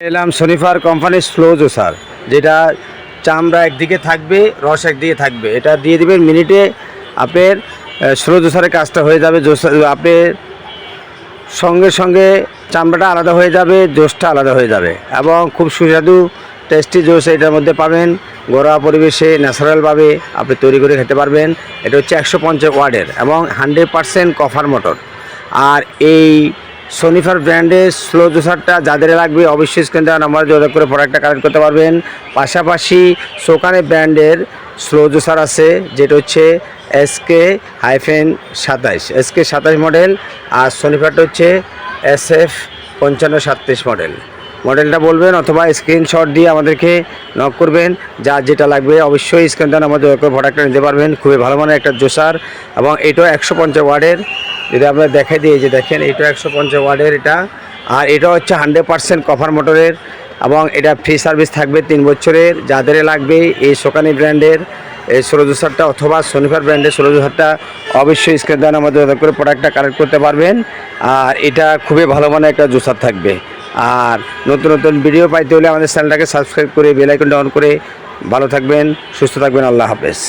এলাম সনিফার কোম্পানির slow juicer যেটা চামড়া একদিকে থাকবে, রস একদিকে থাকবে। এটা দিয়ে দিবেন মিনিটে আপনার স্লো জুসারের কাজটা হয়ে যাবে জুসার আপনার সঙ্গে সঙ্গে চামড়াটা আলাদা হয়ে যাবে, জোসটা আলাদা হয়ে যাবে। এবং খুব সুস্বাদু টেস্টি জোস এটার মধ্যে পাবেন। ঘরোয়া পরিবেশে ন্যাচারালভাবে আপনি তৈরি করে খেতে পারবেন। এটা হচ্ছে একশো পঞ্চাশ ওয়ার্ডের এবং হান্ড্রেড পারসেন্ট কফার মোটর আর এই সোনিফার ব্র্যান্ডের স্লো জুসারটা যাদের লাগবে অবশ্যই স্ক্রিন দেওয়া নাম্বার যোগাযোগ করে প্রোডাক্টটা কালেক্ট করতে পারবেন। পাশাপাশি সোকানে ব্র্যান্ডের স্লো জুসার আছে, যেটা হচ্ছে এসকে হাইফেন সাতাইশ। এসকে সাতাইশ মডেল আর সোনিফারটা হচ্ছে এস এফ পঞ্চান্ন সাতত্রিশ মডেল মডেলটা বলবেন অথবা স্ক্রিনশট দিয়ে আমাদেরকে নক করবেন। যা যেটা লাগবে অবশ্যই স্ক্রিন দেন আমাদের প্রোডাক্টটা নিতে পারবেন। খুবই ভালো মানের একটা জুসার এবং এটাও একশো পঞ্চাশ ওয়ার্ডের যদি আমরা দেখাই এই যে দেখেন, এটা একশো পঞ্চাশ ওয়ার্ডের এটা। আর এটা হচ্ছে হান্ড্রেড পার্সেন্ট কভার মোটরের এবং এটা ফ্রি সার্ভিস থাকবে তিন বছরের। যাদের লাগবে এই সোকানি ব্র্যান্ডের, এই সোলো জুসারটা অথবা সোনিফার ব্র্যান্ডের সোলো জুসারটা অবশ্যই স্ক্রিন দেন আমাদের করে প্রোডাক্টটা কালেক্ট করতে পারবেন। আর এটা খুবই ভালো মানের একটা জুসার থাকবে। আর নতুন নতুন ভিডিও পাইতে হলে আমাদের চ্যানেলটাকে সাবস্ক্রাইব করে বেল আইকনটা অন করে ভালো থাকবেন, সুস্থ থাকবেন, আল্লাহ হাফেজ।